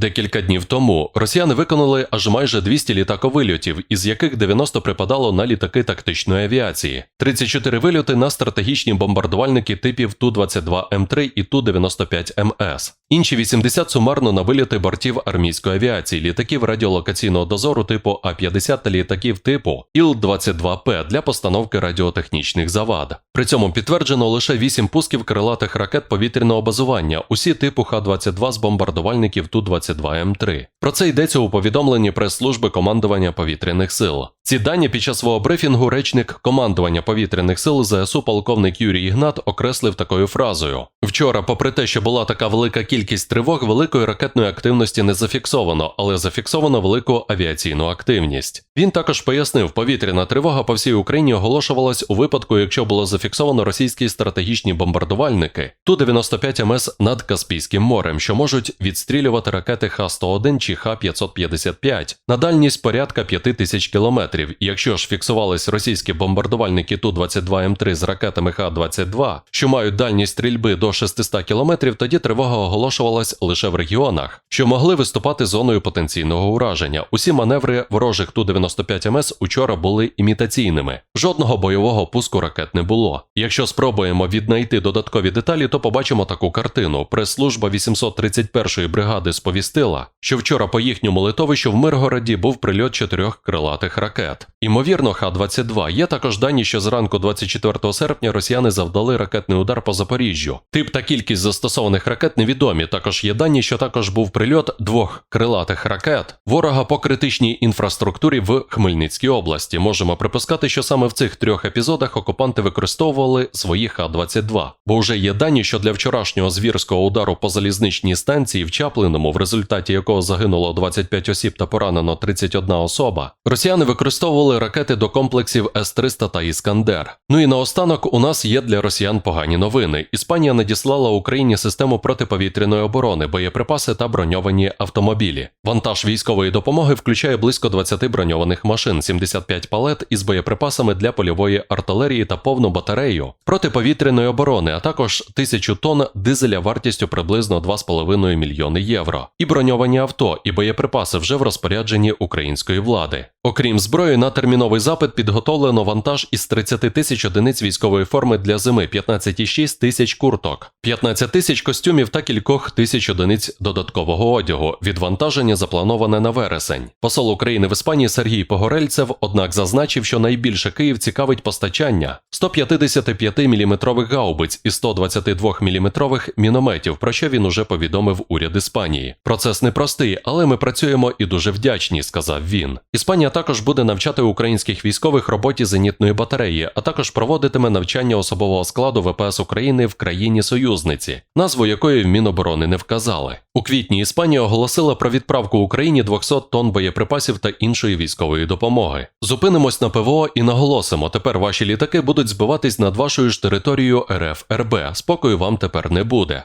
Декілька днів тому росіяни виконали аж майже 200 літаковильотів, із яких 90 припадало на літаки тактичної авіації, 34 вильоти на стратегічні бомбардувальники типів Ту-22М3 і Ту-95МС. Інші 80 сумарно на вильоти бортів армійської авіації, літаків радіолокаційного дозору типу А-50 та літаків типу Іл-22П для постановки радіотехнічних завад. При цьому підтверджено лише 8 пусків крилатих ракет повітряного базування, усі типу Х-22 з бомбардувальників Ту-22М3. Про це йдеться у повідомленні прес-служби командування повітряних сил. Ці дані під час свого брифінгу речник командування повітряних сил ЗСУ полковник Юрій Ігнат окреслив такою фразою: вчора, попри те, що була така велика кількість тривог, великої ракетної активності не зафіксовано, але зафіксовано велику авіаційну активність. Він також пояснив, повітряна тривога по всій Україні оголошувалась у випадку, якщо було зафіксовано російські стратегічні бомбардувальники Ту-95 МС над Каспійським морем, що можуть відстрілювати ракети Х-101 чи Х-555 на дальність порядка 5000 кілометрів. Якщо ж фіксувались російські бомбардувальники Ту-22М3 з ракетами Х-22, що мають дальність стрільби до 600 кілометрів, тоді тривога оголошувалась лише в регіонах, що могли виступати зоною потенційного ураження. Усі маневри ворожих Ту-95 МС учора були імітаційними. Жодного бойового пуску ракет не було. Якщо спробуємо віднайти додаткові деталі, то побачимо таку картину. Прес-служба 831-ї бригади сповістила, що вчора по їхньому литовищу в Миргороді був прильот чотирьох крилатих ракет. Імовірно, Х-22. Є також дані, що зранку 24 серпня росіяни завдали ракетний удар по Запоріжжю. Тип та кількість застосованих ракет невідомі. Також є дані, що також був прильот двох крилатих ракет ворога по критичній інфраструктурі в Хмельницькій області. Можемо припускати, що саме в цих трьох епізодах окупанти використовували свої Х-22. Бо вже є дані, що для вчорашнього звірського удару по залізничній станції в Чаплиному, в результаті якого загинуло 25 осіб та поранено 31 особа, росіяни використовували ракети до комплексів С-300 та Іскандер. Ну і наостанок у нас є для росіян погані новини. Іспанія надіслала Україні систему протиповітряної оборони, боєприпаси та броньовані автомобілі. Вантаж військової допомоги включає близько 20 броньованих машин, 75 палет із боєприпасами для польової артилерії та повну батарею протиповітряної оборони, а також тисячу тонн дизеля вартістю приблизно 2,5 мільйони євро. І броньовані авто, і боєприпаси вже в розпорядженні української влади. Окрім зброї, на терміновий запит підготовлено вантаж із 30 тисяч одиниць військової форми для зими, 15,6 тисяч курток, 15 тисяч костюмів та кількох тисяч одиниць додаткового одягу. Відвантаження заплановане на вересень. Посол України в Іспанії Сергій Погорельцев, однак, зазначив, що найбільше Київ цікавить постачання 155 мм гаубиць і 122 мм мінометів, про що він уже повідомив уряд Іспанії. Процес непростий, але ми працюємо і дуже вдячні, сказав він. Іспанія також буде навчати українських військових роботі зенітної батареї, а також проводитиме навчання особового складу ВПС України в країні-союзниці, назву якої в Міноборони не вказали. У квітні Іспанія оголосила про відправку Україні 200 тонн боєприпасів та іншої військової допомоги. Зупинимось на ПВО і наголосимо: тепер ваші літаки будуть збиватись над вашою ж територією РФ РБ. Спокою вам тепер не буде.